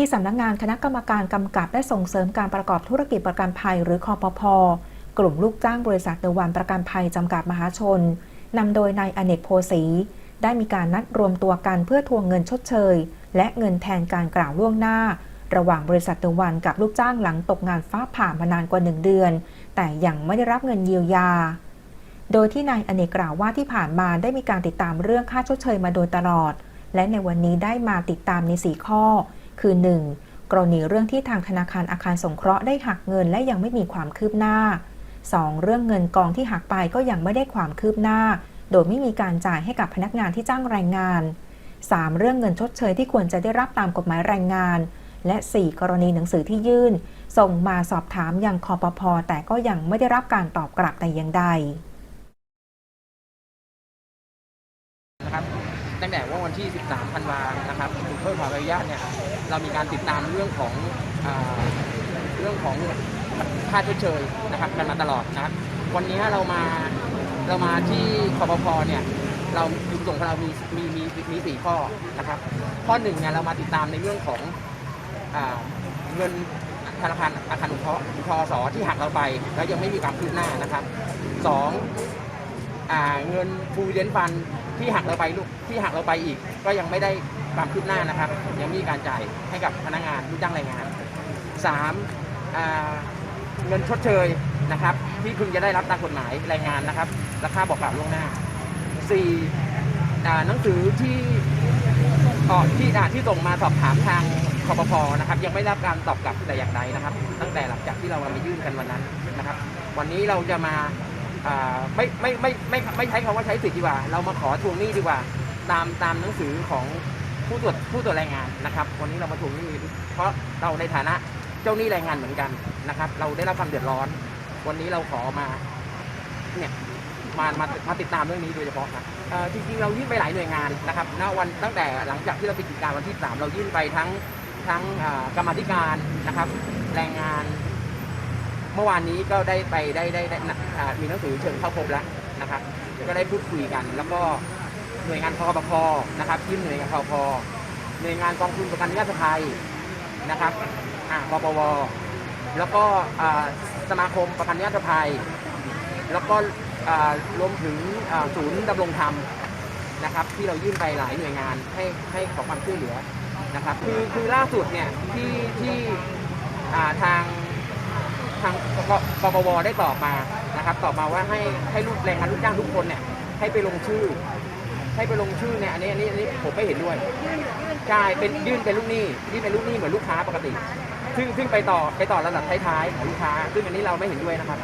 ที่สำนักงานคณะกรรมการกำกับและส่งเสริมการประกอบธุรกิจประกันภัย หรือคอปพกลุ่มลูกจ้างบริษัทเดอะวันประกันภัยจำกัดมหาชนนำโดยนายอเนกโพสีได้มีการนัดรวมตัวกันเพื่อทวงเงินชดเชย และเงินแทนการกล่าวล่วงหน้า ระหว่างบริษัทเดอะวันกับลูกจ้างหลังตกงานฟ้าผ่ามานานกว่าหนึ่งเดือน แต่ยังไม่ได้รับเงินเยียวยา โดยที่นายอเนกกล่าวว่าที่ผ่านมาได้มีการติดตามเรื่องค่าชดเชยมาโดยตลอด และในวันนี้ได้มาติดตามใน 4 ข้อ คือ 1. กรณีเรื่องที่ทางธนาคารอาคารสงเคราะห์ได้หักเงินและยังไม่มีความคืบหน้า 2. เรื่องเงินกองที่หักไปก็ยังไม่ได้ความคืบหน้า โดยไม่มีการจ่ายให้กับพนักงานที่จ้างแรงงาน 3. เรื่องเงินชดเชยที่ควรจะได้รับตามกฎหมายแรงงาน และ 4. กรณีหนังสือที่ยื่น ส่งมาสอบถามยังคอปพแต่ก็ยังไม่ได้รับการตอบกลับแต่อย่างใดนะครับ ตั้งแต่ว่าวันที่ 13ธันวานะครับถูกเพิ่มความระยะเนี่ยเรามีการติดตามเรื่องของเรื่องของค่าชดเชยนะครับกันมาตลอดนะครับวันนี้เรามาเรามาที่คอปพเนี่ยเราจุดประสงค์ของเรามีมีมีมีสี่ข้อนะครับข้อหนึ่งเนี่ยเรามาติดตามในเรื่องของเงินธนาคารอาคารอุเคราะห์ทอสที่หักเราไป แล้วยังไม่มีความคืบหน้านะครับสอง อ่าเงินฟูเดนฟันที่หักเราไปลูกที่หักเราไปอีก ก็ยังไม่ได้ความคืบหน้านะครับ ยังมีการจ่ายให้กับพนักงานลูกจ้างแรงงานสามเงินชดเชยนะครับ ที่พึงจะได้รับตามกฎหมายแรงงานนะครับราคาบอกกล่าวล่วงหน้าสี่หนังสือที่ออกที่อ่าที่ส่งมาสอบถามทางคอปพอนะครับยังไม่ได้รับการตอบกลับแต่อย่างใดนะครับ ตั้งแต่หลังจากที่เรามายื่นกันวันนั้นนะครับ วันนี้เราจะมา ไม่ไม่ไม่ไม่ไม่ใช้คำว่าใช้สิทธิ์ดีกว่า เรามาขอทวงหนี้ดีกว่า ตามตามหนังสือของผู้ตรวจผู้ตรวจแรงงานนะครับ วันนี้เรามาทวงหนี้เพราะเราในฐานะเจ้าหนี้แรงงานเหมือนกันนะครับ เราได้รับความเดือดร้อน วันนี้เราขอมาเนี่ยมามามาติดตามเรื่องนี้โดยเฉพาะครับจริงๆเรายื่นไปหลายหน่วยงานนะครับณวันตั้งแต่หลังจากที่เราปิดกิจการวันที่ 3 เรายื่นไปทั้งทั้งกรรมธิการนะครับ แรงงาน มื่อวานนี้ก็ได้ไปได้ได้ได้อ่ามีหนังสือเชิญเข้าพบแล้วนะครับก็ได้พูดคุยกัน แล้วก็หน่วยงานคอปพนะครับยื่นหน่วยงานคอพหน่วยงานกองทุนประกันวินาศภัยนะครับอ่ากปวแล้วก็อ่าสมาคมประกันวินาศภัย แล้วก็อ่ารวมถึงอ่าศูนย์ดำรงธรรมนะครับ ที่เรายื่นไปหลายหน่วยงานให้ให้ขอความช่วยเหลือนะครับ คือคือล่าสุดเนี่ยที่ที่อ่าทาง กกปวได้ตอบมานะครับตอบมาว่าให้ให้ลูกแรงงานลูกจ้างทุกคนเนี่ยให้ไปลงชื่อ ให้ไปลงชื่อเนี่ยอันนี้อันนี้อันนี้ผมไม่เห็นด้วยใช่เป็นยื่นเป็นลูกหนี้ยื่นเป็นลูกหนี้เหมือนลูกค้าปกติ ซึ่งซึ่งไปต่อไปต่อระดับท้ายๆของลูกค้า ซึ่งอันนี้เราไม่เห็นด้วยนะครับ